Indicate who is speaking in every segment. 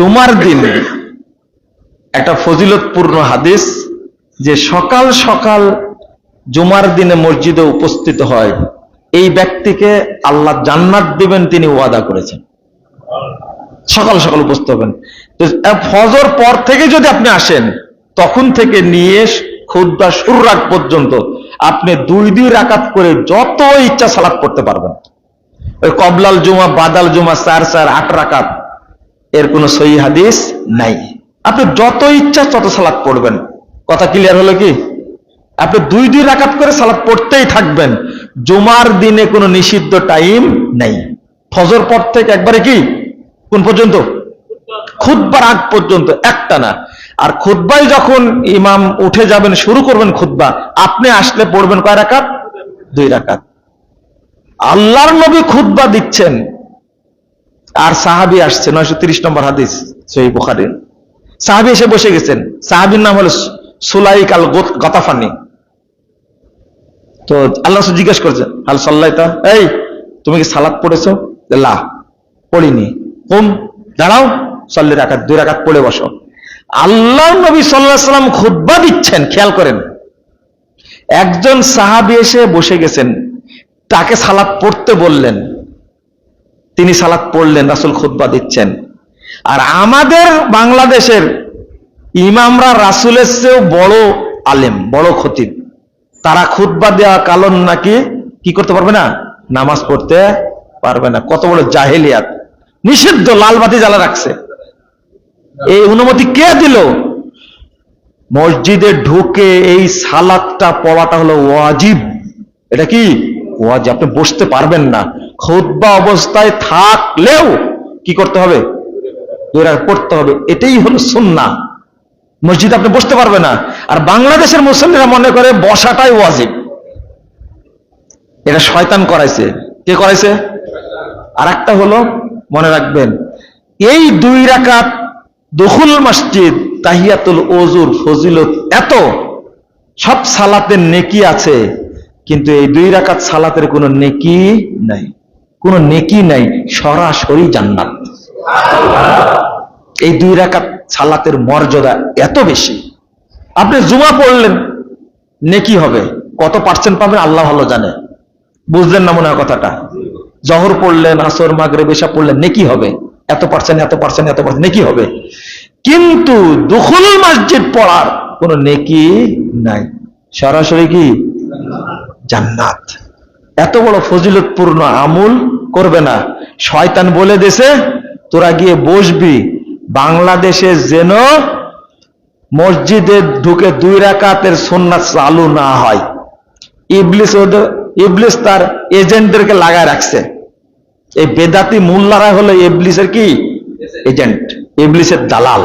Speaker 1: জুমার দিন একটা ফজিলতপূর্ণ হাদিস যে সকাল সকাল জুমার দিনে মসজিদে উপস্থিত হয়। এই ব্যক্তিকে আল্লাহ জান্নাত দিবেন তিনি ওয়াদা করেছেন। সকাল সকাল উপস্থিত হবেন। ফজর পর থেকে যদি আপনি আসেন, তখন থেকে নিয়ে খুদ্া শুরু রাগ পর্যন্ত আপনি দুই দুই রাকাত করে যত ইচ্ছা সালাত করতে পারবেন। ওই কবলাল জুমা, বাদাল জুমা চার চার আট রাকাত এর কোন সহি হাদিস নাই। আপনি যত ইচ্ছা তত সালাত পড়বেন। কথা ক্লিয়ার হলো কি? আপনি দুই দুই রাকাত করে সালাত পড়তেই থাকবেন। জুমার দিনে কোনো নিষিদ্ধ টাইম নাই। ফজর পর থেকে একবারে কি? কোন পর্যন্ত? খুদ্বার আগ পর্যন্ত, একটা না। আর খুদ্বাই যখন ইমাম উঠে যাবেন, শুরু করবেন খুদ্া আপনি আসলে পড়বেন কয় রাকাত? দুই রাকাত। আল্লাহর নবী খুদ্া দিচ্ছেন। আর সাহাবি আসছে, নয়শো তিরিশ নম্বর হাদিস সেই বুখারি। সাহাবি এসে বসে গেছেন। সাহাবির নাম হলো সুলাইক আল গতাফানি। তো আল্লাহ জিজ্ঞেস করছেন আল সাল্লাইতা? এই, তুমি কি সালাদ পড়েছো? লা, পড়িনি। কম, দাঁড়াও, সাল্লি রাখাত দুই রাখাত পড়ে বসো। আল্লাহ নবী সাল্লাহ সাল্লাম খুদ্া দিচ্ছেন, খেয়াল করেন। একজন সাহাবি এসে বসে গেছেন, তাকে সালাদ পড়তে বললেন। তিনি সালাদ পড়লেন, রাসুল খুদ্া দিচ্ছেন। আর আমাদের বাংলাদেশের ইমামরা রাসুলের চেয়েও বড় আলেম, বড় খতিব। তারা খুদ্া দেওয়া কালন নাকি কি করতে পারবে না? নামাজ পড়তে পারবে না। কত বড় জাহেলিয়াত। নিষিদ্ধ, লাল বাতি জ্বালা রাখছে। এই অনুমতি কে দিল? মসজিদে ঢুকে এই সালাদটা পড়াটা হলো ওয়াজিব। এটা কি? ওয়াজিব। আপনি বসতে পারবেন না। খুদ্া অবস্থায় থাকলেও কি করতে হবে? দুই পড়তে হবে। এটাই হলো সুন্না মসজিদে আপনি বসতে পারবে না। আর বাংলাদেশের মুসলিমরা মনে করে বসাটাই ওয়াজিব। এটা শয়তান করাইছে। কে করাইছে? আর একটা হলো, মনে রাখবেন, এই দুই রাকাত দখুল মসজিদ, তাহিয়াতুল ওজুর ফজিলত এত, সব সালাতের নেকি আছে, কিন্তু এই দুই রাকাত সালাতের কোনো নেকি নাই। কোনো নেকি নাই, সরাসরি জান্নাত। এই দুই রাকাত সালাতের মর্যাদা এত বেশি। আপনি জুমা পড়লেন, নেকি হবে। কত পার্সেন্ট পাবেন আল্লাহ ভালো জানে। বুঝলেন না মনে হয় কথাটা? জহর পড়লেন, আসর মাগরে বেশা পড়লেন, নেকি হবে। এত পার্সেন্ট এত পার্সেন্ট এত পার্সেন্ট নেকি হবে। কিন্তু দুখুল মসজিদ পড়ার কোন নেকি নাই। সরাসরি কি? জান্নাত। এত বড় ফজিলতপূর্ণ আমুল করবে না। শয়তান বলে দেশে তোরা গিয়ে বসবি। বাংলাদেশে যেন মসজিদে ঢুকে দুই রাকাতের সন্ন্যাস চালু না হয়। ইবলিস ইবলিস তার এজেন্টদেরকে লাগায় রাখছে। এই বেদাতি মোল্লারা হলো ইবলিসের কি? এজেন্ট। ইবলিসের দালাল।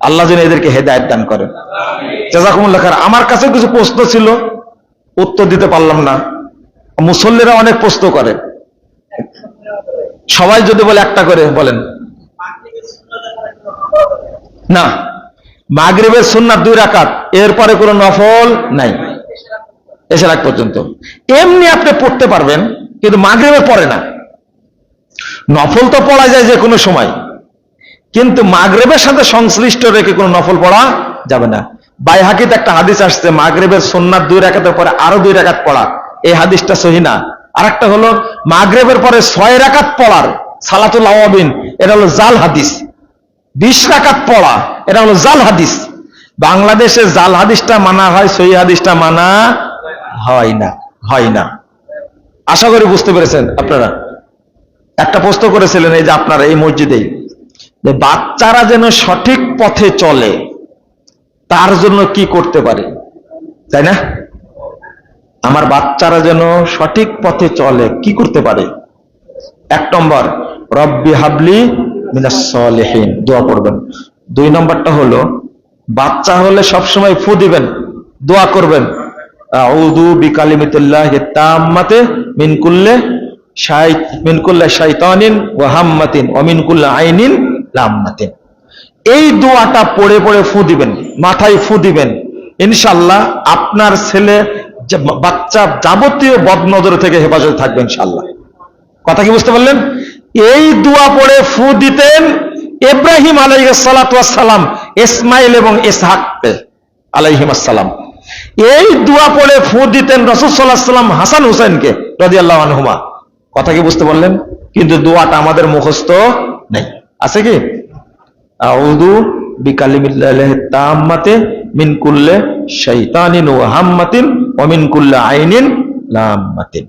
Speaker 1: আল্লাহ যেন এদেরকে হেদায়ত দান করেন। জাজাকুমুল্লাহ আমার কাছে কিছু প্রশ্ন ছিল। উত্তর দিতে পারলাম না। মুসল্লিরা অনেক প্রশ্ন করে। সবাই যদি বলে একটা করে, বলেন। না। মাগরিবের সুন্নাত দুই রাকাত, এরপরে কোনো নফল নাই। এসে রাখ পর্যন্ত। এমনি আপনি পড়তে পারবেন, কিন্তু মাগরিবের পরে না। নফল তো পড়া যায় যে কোনো সময়। কিন্তু মাগরেবের সাথে সংশ্লিষ্ট রেখে কোনো নফল পড়া যাবে না। বাইহাকিতে একটা হাদিস আসছে, মাগরেবের সোননাথ দুই রাখাতের পরে আরও দুই রাখাত পড়া। এই হাদিসটা সহি না। আর একটা হলো, মাগরেবের পরে ছয় রাকাত পড়ার সালাতুল আওয়াবিন, এটা হলো জাল হাদিস। বিশ রাকাত পড়া, এটা হলো জাল হাদিস। বাংলাদেশে জাল হাদিসটা মানা হয়, সহি হাদিসটা মানা হয় না হয় না। আশা করি বুঝতে পেরেছেন আপনারা। একটা প্রশ্ন করেছিলেন এই যে আপনারা এই মসজিদেই যে বাচ্চারা যেন সঠিক পথে চলে, তার জন্য কি করতে পারে? তাই না? আমার বাচ্চারা যেন সঠিক পথে চলে, কি করতে পারে? এক নম্বর, রব্বি হাবলি মিনাসলেহীন দোয়া করবেন দুই নম্বরটা হলো, বাচ্চা হলে সবসময় ফু দিবেন, দোয়া করবেন। তাম্মাতে এই দোয়াটা পড়ে পড়ে ফু দিবেন, মাথায় ফু দিবেন। ইনশাল্লাহ আপনার ছেলে যে বাচ্চা যাবতীয় বদনজর থেকে হেফাজতে থাকবে ইনশাল্লাহ কথা কি বুঝতে পারলেন? এই দোয়া পড়ে ফু দিতেন ইব্রাহিম আলাইসালাম ইসমাইল এবং ইসহাককে আলাইহিম আসসালাম। এই দোয়া পড়ে ফু দিতেন রসুল সাল্লাহ সাল্লাম হাসান হুসেনকে রাজি আল্লাহ আনহুমা। কথা কি বুঝতে পারলেন? কিন্তু দোয়াটা আমাদের মুখস্থ নেই। আছে কি? আউযু বিকালিমিল্লাহি তাম্মাতে মিন কুল্লি শাইতানিন ওয়া হাম্মাতিন ওয়া মিন কুল্লি আইনিন লামাতিন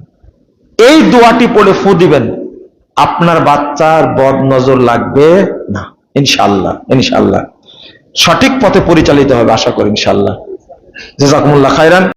Speaker 1: এই দোয়াটি পড়ে ফু দিবেন। আপনার বাচ্চার বদ নজর লাগবে না। ইনশাল্লাহ ইনশাল্লাহ সঠিক পথে পরিচালিত হবে, আশা করি ইনশাল্লাহ জেজাকুমুল্লাহ খাইরান